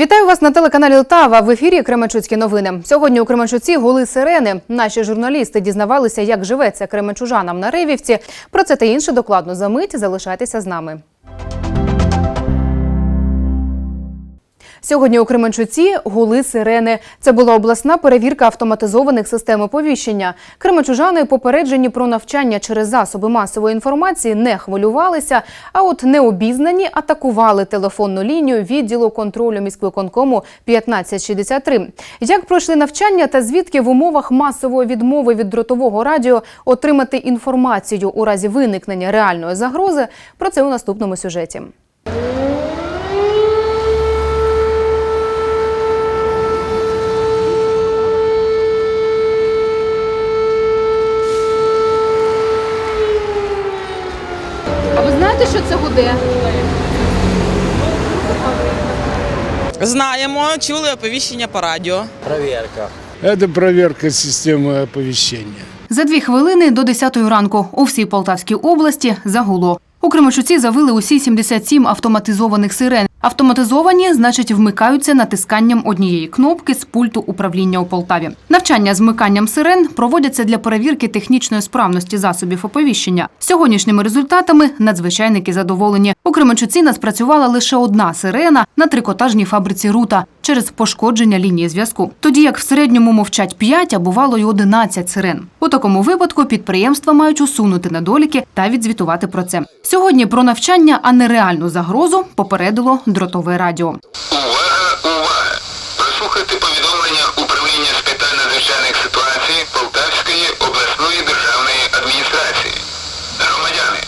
Вітаю вас на телеканалі Лтава. В ефірі Кременчуцькі новини. Сьогодні у Кременчуці гули сирени. Наші журналісти дізнавалися, як живеться кременчужанам на Ревівці. Про це та інше докладно за мить. Залишайтеся з нами. Сьогодні у Кременчуці гули сирени. Це була обласна перевірка автоматизованих систем оповіщення. Кременчужани попереджені про навчання через засоби масової інформації не хвилювалися, а от необізнані атакували телефонну лінію відділу контролю міськвиконкому 1563. Як пройшли навчання та звідки в умовах масової відмови від дротового радіо отримати інформацію у разі виникнення реальної загрози? Про це у наступному сюжеті. А ви знаєте, що це гуде? Знаємо, чули оповіщення по радіо. Проверка. Це проверка системи оповіщення. За дві хвилини до 10 ранку у всій Полтавській області загуло. У Кременчуці завили усі 77 автоматизованих сирен. Автоматизовані, значить, вмикаються натисканням однієї кнопки з пульту управління у Полтаві. Навчання з вмиканням сирен проводяться для перевірки технічної справності засобів оповіщення. Сьогоднішніми результатами надзвичайники задоволені. У Кременчуці нас працювала лише одна сирена на трикотажній фабриці Рута через пошкодження лінії зв'язку. Тоді як в середньому мовчать 5, а бувало й 11 сирен. У такому випадку підприємства мають усунути недоліки та відзвітувати про це. Сьогодні про навчання, а не реальну загрозу попередило дротове радіо. Увага, увага! Прослухайте повідомлення управління з питань надзвичайних ситуацій Полтавської обласної державної адміністрації. Громадяни,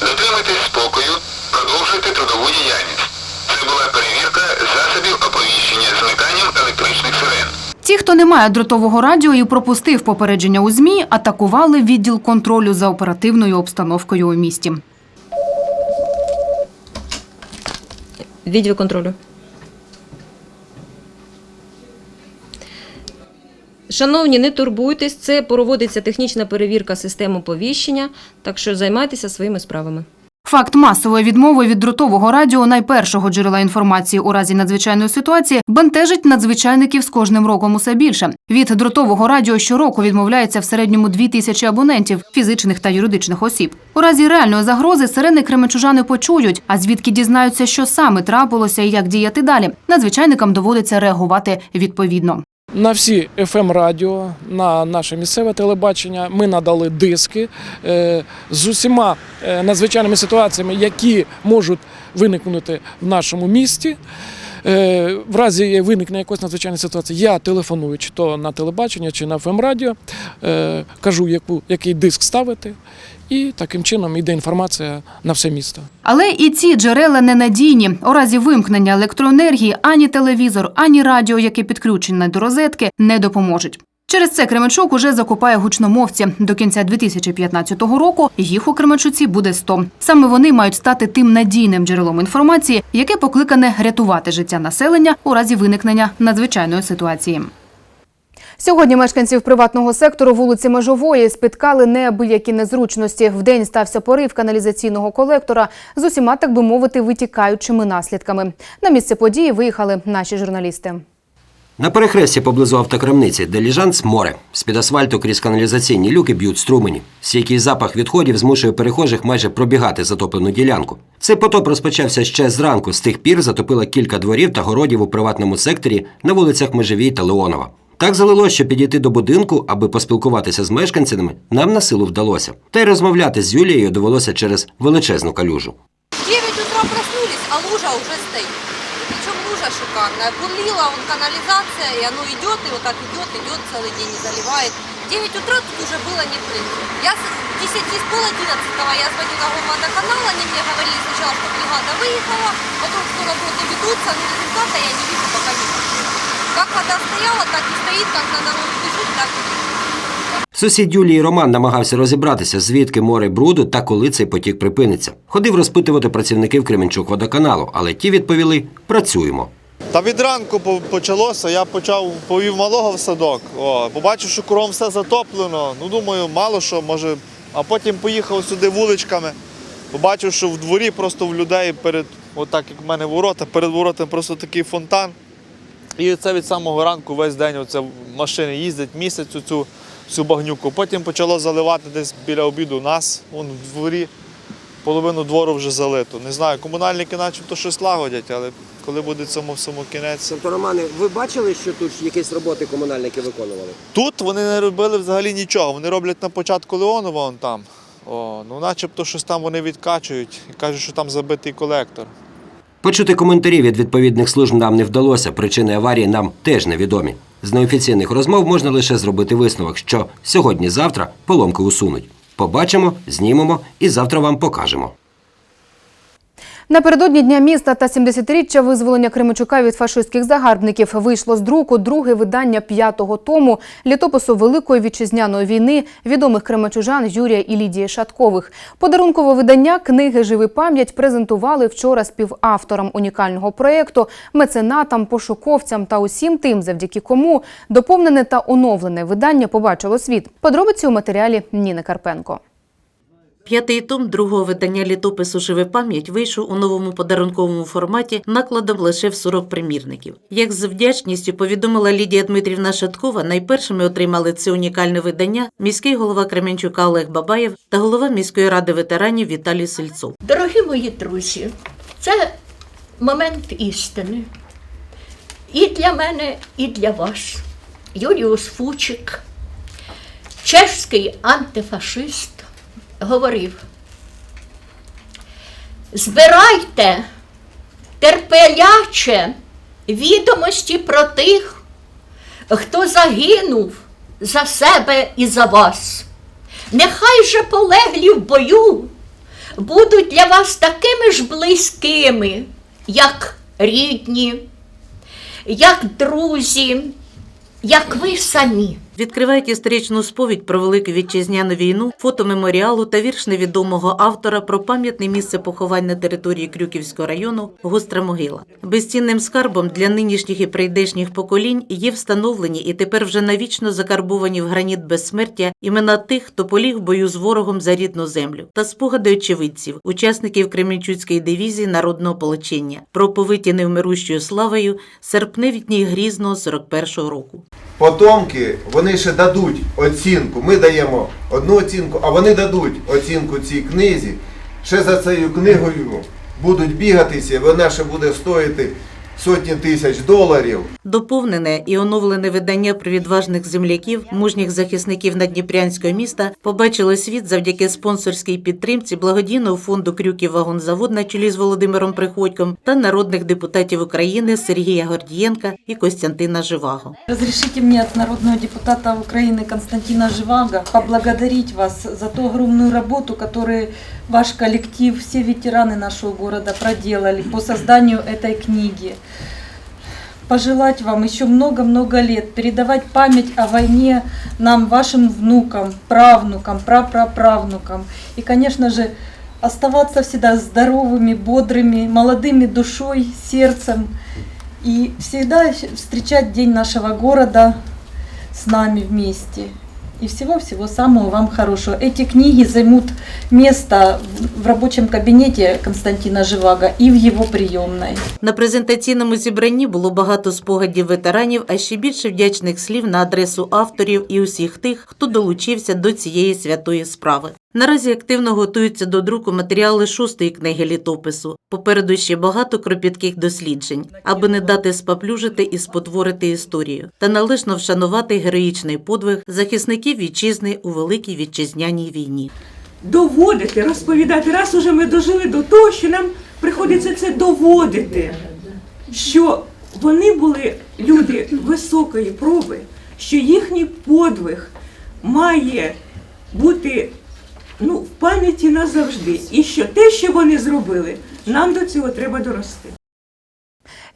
дотримуйтесь спокою, продовжуйте трудову діяльність. Це була перевірка засобів оповіщення з вмиканням електричних сирен. Ті, хто не має дротового радіо і пропустив попередження у ЗМІ, атакували відділ контролю за оперативною обстановкою у місті. Відділ контролю. Шановні, не турбуйтесь, це проводиться технічна перевірка систем оповіщення, так що займайтеся своїми справами. Факт масової відмови від дротового радіо найпершого джерела інформації у разі надзвичайної ситуації бентежить надзвичайників з кожним роком усе більше. Від дротового радіо щороку відмовляється в середньому дві тисячі абонентів, фізичних та юридичних осіб. У разі реальної загрози сирени кременчужани почують, а звідки дізнаються, що саме трапилося і як діяти далі. Надзвичайникам доводиться реагувати відповідно. На всі fm радіо на наше місцеве телебачення ми надали диски е, з усіма е, надзвичайними ситуаціями, які можуть виникнути в нашому місті. Е, В разі виникнення якоїсь надзвичайної ситуації я телефоную чи то на телебачення, чи на fm радіо, кажу, яку, який диск ставити, і таким чином йде інформація на все місто. Але і ці джерела ненадійні. У разі вимкнення електроенергії ані телевізор, ані радіо, яке підключене до розетки, не допоможуть. Через це Кременчук уже закупає гучномовці. До кінця 2015 року їх у Кременчуці буде 100. Саме вони мають стати тим надійним джерелом інформації, яке покликане рятувати життя населення у разі виникнення надзвичайної ситуації. Сьогодні мешканців приватного сектору вулиці Межової спіткали неабиякі незручності. Вдень стався порив каналізаційного колектора з усіма, так би мовити, витікаючими наслідками. На місце події виїхали наші журналісти. На перехресті поблизу автокрамниці, де ліжанц море. З-під асфальту крізь каналізаційні люки б'ють струмені. Стійкий запах відходів змушує перехожих майже пробігати затоплену ділянку. Цей потоп розпочався ще зранку. З тих пір затопило кілька дворів та городів у приватному секторі на вулицях Межевій та Леонова. Так залило, що підійти до будинку, аби поспілкуватися з мешканцями, нам на силу вдалося. Та й розмовляти з Юлією довелося через величезну калюжу. В 9 утра проснулись, а лужа уже стоит. Причем лужа шикарная. Бурлила вон канализация, и оно идет, и вот так идет, идет целый день и заливает. В 9 утра тут уже было не плыть. Я с 10, с пол 11 я звонила в водоканал, они мне говорили сначала, что бригада выехала, потом что работы ведутся, но результата я не вижу пока никакого. Как вода стояла, так и стоит, как на дороге бежит, так бежит. Сусід Юлії Роман намагався розібратися, звідки море бруду та коли цей потік припиниться. Ходив розпитувати працівників Кременчук водоканалу, але ті відповіли: працюємо. Та від ранку почалося, я почав повів малого в садок. О, побачив, що кругом все затоплено. Ну думаю, мало що, може. А потім поїхав сюди вуличками. Побачив, що в дворі просто в людей перед отак як в мене ворота, перед воротами просто такий фонтан. І це від самого ранку весь день оце машини їздять місяць цю, цю багнюку. Потім почало заливати десь біля обіду нас, вон в дворі. Половину двору вже залито. Не знаю, комунальники начебто щось лагодять, але коли буде цьому всьому кінець. Тобто, Романе, ви бачили, що тут якісь роботи комунальники виконували? Тут вони не робили взагалі нічого. Вони роблять на початку Леонова вон там. О, ну начебто щось там вони відкачують і кажуть, що там забитий колектор. Почути коментарі від відповідних служб нам не вдалося. Причини аварії нам теж невідомі. З неофіційних розмов можна лише зробити висновок, що сьогодні-завтра поломки усунуть. Побачимо, знімемо і завтра вам покажемо. Напередодні Дня міста та 70-річчя визволення Кременчука від фашистських загарбників вийшло з друку друге видання п'ятого тому літопису Великої вітчизняної війни відомих кременчужан Юрія і Лідії Шаткових. Подарункове видання книги Живи пам'ять презентували вчора співавторам унікального проєкту, меценатам, пошуковцям та усім тим, завдяки кому доповнене та оновлене видання побачило світ. Подробиці у матеріалі Ніни Карпенко. П'ятий том другого видання літопису Живе пам'ять вийшов у новому подарунковому форматі накладом лише в 40 примірників. Як з вдячністю повідомила Лідія Дмитрівна Шаткова, найпершими отримали це унікальне видання міський голова Кременчука Олег Бабаєв та голова міської ради ветеранів Віталій Сельцов. Дорогі мої друзі, це момент істини. І для мене, і для вас. Юріус Фучик, чешський антифашист, говорив: збирайте терпеляче відомості про тих, хто загинув за себе і за вас. Нехай же полеглі в бою будуть для вас такими ж близькими, як рідні, як друзі, як ви самі. Відкривають історичну сповідь про велику вітчизняну війну, фото меморіалу та вірш невідомого автора про пам'ятне місце поховань на території Крюківського району Гостра могила. Безцінним скарбом для нинішніх і прийдешніх поколінь є встановлені і тепер вже навічно закарбовані в граніт безсмертя імена тих, хто поліг в бою з ворогом за рідну землю, та спогади очевидців, учасників Кременчуцької дивізії народного ополчення, про повиті невмирущою славою серпневітній грізного 41-го року. Потомки вони ще дадуть оцінку. Ми даємо одну оцінку, а вони дадуть оцінку цій книзі. Ще за цією книгою будуть бігатися, вона ще буде стоїти сотні тисяч доларів. Доповнене і оновлене видання про відважних земляків, мужніх захисників Надніпрянського міста побачило світ завдяки спонсорській підтримці благодійного фонду Крюків вагонзавод на чолі з Володимиром Приходьком та народних депутатів України Сергія Гордієнка і Костянтина Живаго. Разрешите мне от народного депутата Украины Константина Живаго поблагодарить вас за ту огромную работу, которую ваш коллектив, все ветераны нашего города проделали по созданию этой книги. Пожелать вам еще много-много лет, передавать память о войне нам, вашим внукам, правнукам, прапраправнукам. И, конечно же, оставаться всегда здоровыми, бодрыми, молодыми душой, сердцем. И всегда встречать день нашего города с нами вместе. И всего-всего самого вам хорошего. Эти книги займут место в- рабочем кабинете Константина Живаго и в его приемной. На презентаційному зібранні було багато спогадів ветеранів, а ще більше вдячних слів на адресу авторів і усіх тих, хто долучився до цієї святої справи. Наразі активно готуються до друку матеріали шостої книги літопису. Попереду ще багато кропітких досліджень, аби не дати споплюжити і спотворити історію та належно вшанувати героїчний подвиг захисників вітчизни у великій вітчизняній війні. доводити, розповідати. Раз уже ми дожили до того, що нам приходиться це доводити, що вони були люди високої проби, що їхній подвиг має бути ну, в пам'яті назавжди. І що те, що вони зробили, нам до цього треба дорости.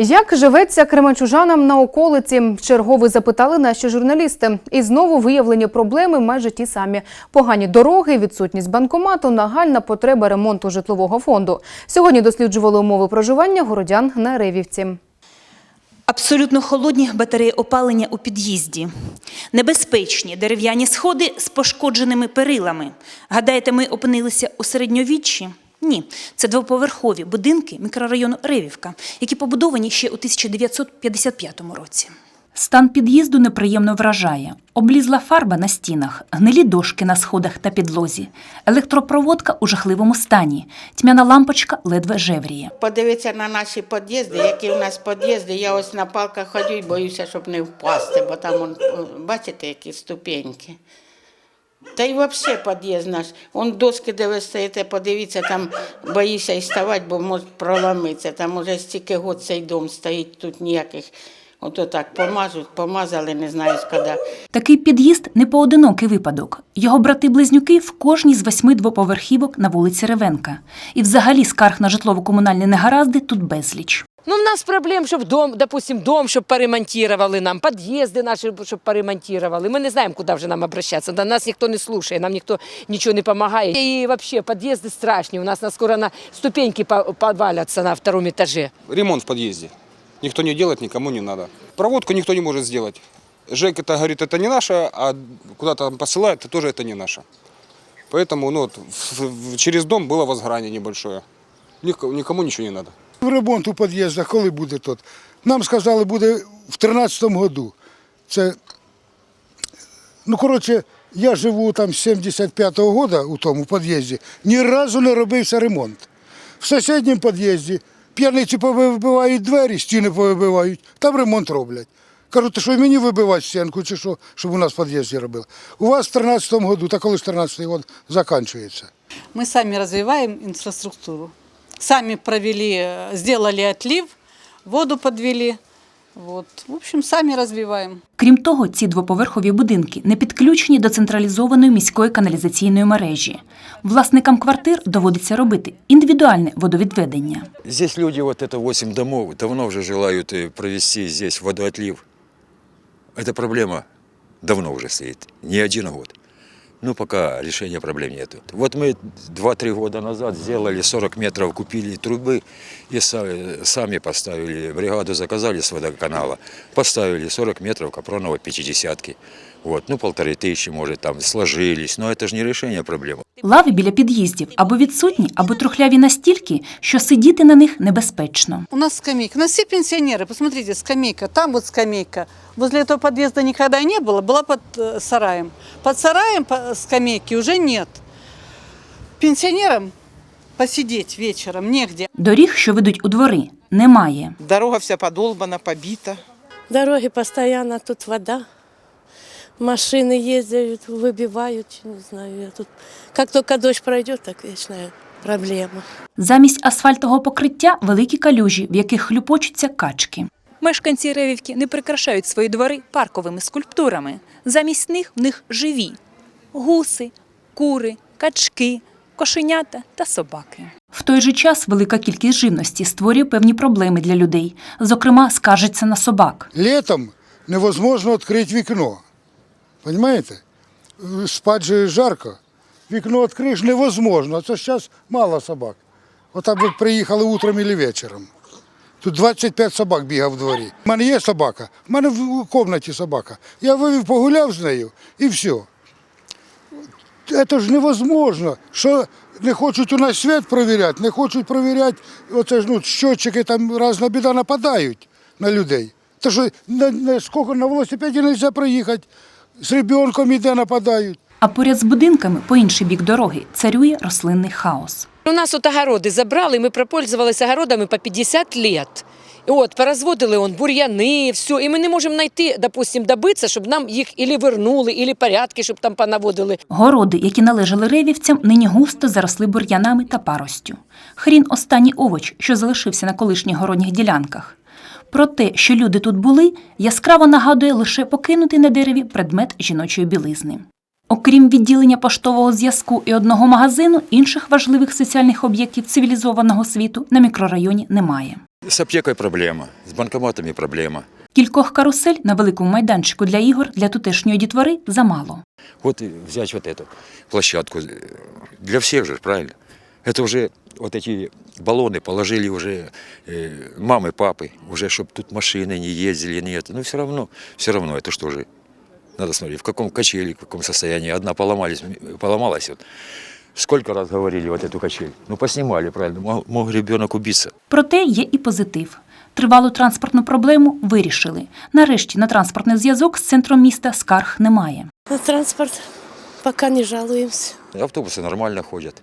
Як живеться кременчужанам на околиці? Вчергове запитали наші журналісти. І знову виявлені проблеми майже ті самі: погані дороги, відсутність банкомату, нагальна потреба ремонту житлового фонду. Сьогодні досліджували умови проживання городян на Ревівці. Абсолютно холодні батареї опалення у під'їзді, небезпечні дерев'яні сходи з пошкодженими перилами. Гадаєте, ми опинилися у середньовіччі? Ні, це двоповерхові будинки мікрорайону Ревівка, які побудовані ще у 1955 році. Стан під'їзду неприємно вражає. Облізла фарба на стінах, гнилі дошки на сходах та підлозі, електропроводка у жахливому стані, тьмяна лампочка ледве жевріє. Подивитися на наші під'їзди, які у нас під'їзди. Я ось на палках ходю і боюся, щоб не впасти, бо там, бачите, які ступеньки. Та й взагалі під'їзд наш. Он доски, де ви стоїте, подивіться, там боїшся і ставати, бо може проламитися. Там уже стільки год цей дом стоїть, тут ніяких. Ото так помажуть, помазали, не знаю коли. Такий під'їзд не поодинокий випадок. Його брати-близнюки в кожній з восьми двоповерхівок на вулиці Ревенка. І взагалі скарг на житлово-комунальні негаразди тут безліч. Ну, в нас проблем, щоб дом, допустим, дом, щоб поремонтували нам, під'їзди наші, щоб поремонтували. Ми не знаємо, куди вже нам обращатися. До нас ніхто не слухає, нам ніхто нічого не допомагає. І взагалі під'їзди страшні. У нас на скоро на ступеньки по- поваляться на втором етажі. Ремонт в подъезде. Никто не делает, никому не надо. Проводку никто не может сделать. ЖЭК это говорит, это не наше, а куда-то там посылает, это тоже это не наше. Поэтому ну, вот, в- в- через дом было возгорание небольшое. Никому, никому ничего не надо. Ремонт у під'їздах коли буде тут? Нам сказали, буде в 13-му году. Це, ну, коротше, я живу там з 75-го года у тому під'їзді, ні разу не робився ремонт. В сусідньому під'їзді п'яниці повибивають двері, стіни повибивають, там ремонт роблять. Кажуть, «Ти що мені вибивати стінку, чи що, щоб у нас в під'їзді робили. У вас в 13-му году, та коли ж 13-й год закінчується. Ми самі розвиваємо інфраструктуру. Самі провели, зробили отлив, воду подвели. Вот. В общем, сами развиваем. Крім того, ці двоповерхові будинки не підключені до централізованої міської каналізаційної мережі. Власникам квартир доводиться робити індивідуальне водовідведення. Здесь люди, вот это 8 домов, давно уже желают э, провести здесь водоотлив. Эта проблема давно уже стоит, не один год. Ну, пока решения проблем нет. Вот мы 2-3 года назад сделали 40 метров, купили трубы и сами поставили, бригаду заказали с водоканала, поставили 40 метров капроновой 50-ки. Вот, ну, полторы тысячи, может, там сложились, но это же не решение проблемы. Лави біля під'їздів або відсутні, або трухляві настільки, що сидіти на них небезпечно. У нас скамейка. У нас все пенсионеры. Посмотрите, скамейка. Там вот скамейка. Возле этого подъезда никогда не было. Была под э, сараем. Под сараем по- скамейки уже нет. Пенсионерам посидеть вечером негде. Доріг, що ведуть у двори, немає. Дорога вся подолбана, побита. Дороги постоянно, тут вода. Машины ездят, выбивают, не знаю, я тут. Как только дождь пройдет, так вечная проблема. Замість асфальтового покриття великі калюжі, в яких хлюпочуться качки. Мешканці Ревівки не прикрашають свої двори парковими скульптурами. Замість них в них живі гуси, кури, качки, кошенята та собаки. В той же час велика кількість живності створює певні проблеми для людей. Зокрема, скаржиться на собак. Летом невозможно відкрити вікно. Понимаете? Спать же жарко. Вікно відкриєш невозможно. Це зараз мало собак. Отак би приїхали утром або вечором. Тут 25 собак бігав в дворі. У мене є собака, в мене в кімнаті собака. Я вивів, погуляв з нею і все. Це ж невозможно. Що не хочуть у нас світ перевіряти, не хочуть перевіряти, оце ж ну, щотчики там різна біда нападають на людей. Та що на, на, на велосипеді не можна проїхати, з ребенком іде нападають. А поряд з будинками, по інший бік дороги, царює рослинний хаос. У нас от огороди забрали, ми пропользувалися огородами по 50 лет. І От, порозводили он бур'яни, все, і ми не можемо знайти, допустим, добитися, щоб нам їх ілі вернули, ілі порядки, щоб там понаводили. Городи, які належали ревівцям, нині густо заросли бур'янами та паростю. Хрін останній овоч, що залишився на колишніх городніх ділянках. Про те, що люди тут були, яскраво нагадує лише покинутий на дереві предмет жіночої білизни. Окрім відділення поштового зв'язку і одного магазину, інших важливих соціальних об'єктів цивілізованого світу на мікрорайоні немає. С аптекой проблема, с банкоматами проблема. Кількох карусель на великому майданчику для ігор для тутешньої дітвори замало. Вот и взять вот эту площадку. Для всех же, правильно? Это уже вот эти баллоны положили уже э, мамы, папы, уже чтобы тут машины не ездили, не это. Но все равно, все равно, это что же? Надо смотреть, в каком качели, в каком состоянии. Одна поломались, поломалась, вот, Сколько раз говорили вот эту качель? Ну, поснимали, правильно. Мог, мог ребенок убиться. Проте є і позитив. Тривалу транспортну проблему вирішили. Нарешті на транспортний зв'язок з центром міста скарг немає. На транспорт пока не жалуемся. Автобусы нормально ходят.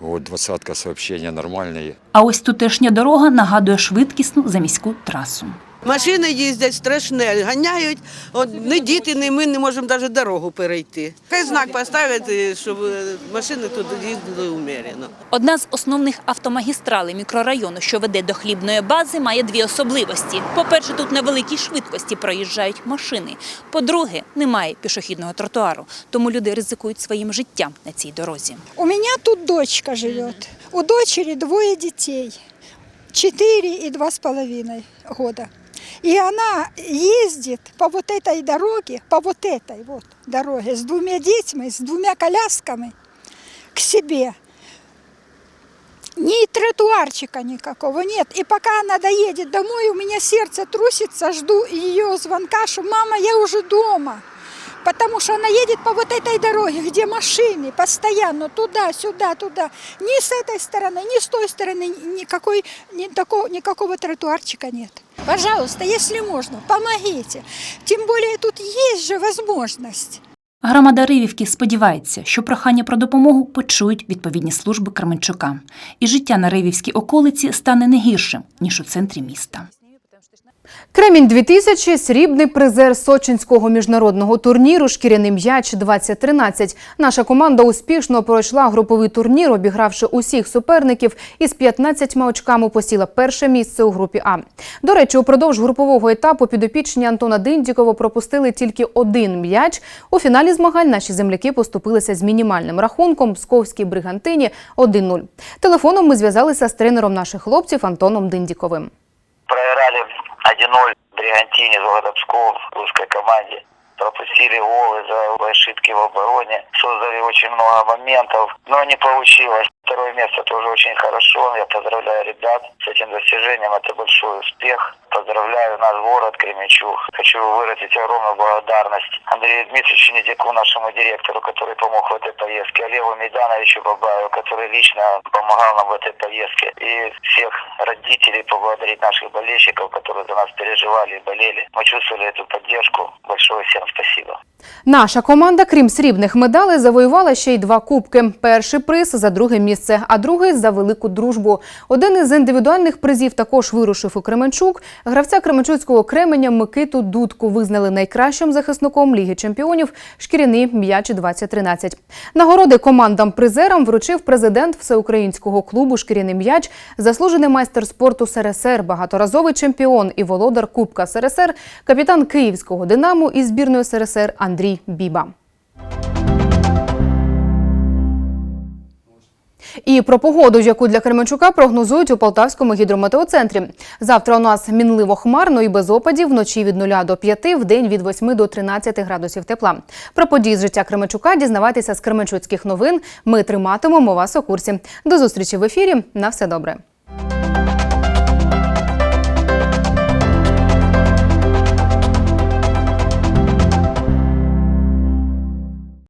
Вот двадцатка сообщення нормальні. А ось тутешня дорога нагадує швидкісну заміську трасу. Машини їздять страшне, ганяють. От не діти, не ми не можемо навіть дорогу перейти. Хай знак поставити, щоб е, машини тут їздили умерено. Одна з основних автомагістралей мікрорайону, що веде до хлібної бази, має дві особливості. По-перше, тут на великій швидкості проїжджають машини. По-друге, немає пішохідного тротуару, тому люди ризикують своїм життям на цій дорозі. У меня тут дочка живет. У дочери двое детей. Четыре и два с половиной года. И она ездит по вот этой дороге, по вот этой вот дороге, с двумя детьми, с двумя колясками к себе. Ни тротуарчика никакого нет. И пока она доедет домой, у меня сердце трусится, жду ее звонка, что мама, я уже дома Потому что она едет по вот этой дороге, где машины постоянно туда-сюда, туда. Ни с этой стороны, ни с той стороны никакой, ни такого, никакого тротуарчика нет. Пожалуйста, если можно, помогите. Тем более тут есть же возможность. Громада Ривівки сподівається, що прохання про допомогу почують відповідні служби Кременчука, і життя на Ривівській околиці стане не гіршим ніж у центрі міста. Кремінь 2000 – срібний призер Сочинського міжнародного турніру «Шкіряний м'яч 2013». Наша команда успішно пройшла груповий турнір, обігравши усіх суперників і з 15 очками посіла перше місце у групі А. До речі, упродовж групового етапу підопічні Антона Диндікова пропустили тільки один м'яч. У фіналі змагань наші земляки поступилися з мінімальним рахунком Псковській бригантині 1-0. Телефоном ми зв'язалися з тренером наших хлопців Антоном Диндіковим. Проиграли 1-0 Бригантине, города Псков, русской команде. Пропустили гол из-за ошибки в обороне. Создали очень много моментов, но не получилось. Второе место тоже очень хорошо. Я поздравляю ребят с этим достижением. Это большой успех. Поздравляю наш город Кременчуг. Хочу выразить огромную благодарность Андрею Дмитриевичу Недяку, нашему директору, который помог в этой поездке, Олегу Мейдановичу Бабаеву, который лично помогал нам в этой поездке. И всех родителей поблагодарить наших болельщиков, которые за нас переживали и болели. Мы чувствовали эту поддержку. Большое всем спасибо. Наша команда, крім срібних медалей, завоювала ще й два кубки. Перший приз за друге місце, а другий за велику дружбу. Один із індивідуальних призів також вирушив у Кременчук. Гравця Кременчуцького Кременя Микиту Дудку визнали найкращим захисником Ліги чемпіонів шкіряний м'яч 2013. Нагороди командам-призерам вручив президент всеукраїнського клубу Шкіряний м'яч, заслужений майстер спорту СРСР, багаторазовий чемпіон і володар Кубка СРСР, капітан Київського Динамо і збірної СРСР Андрій Біба. І про погоду, яку для Кременчука прогнозують у Полтавському гідрометеоцентрі. Завтра у нас мінливо хмарно і без опадів, вночі від 0 до 5, в день від 8 до 13 градусів тепла. Про події з життя Кременчука дізнавайтеся з Кременчуцьких новин. Ми триматимемо вас у курсі. До зустрічі в ефірі. На все добре.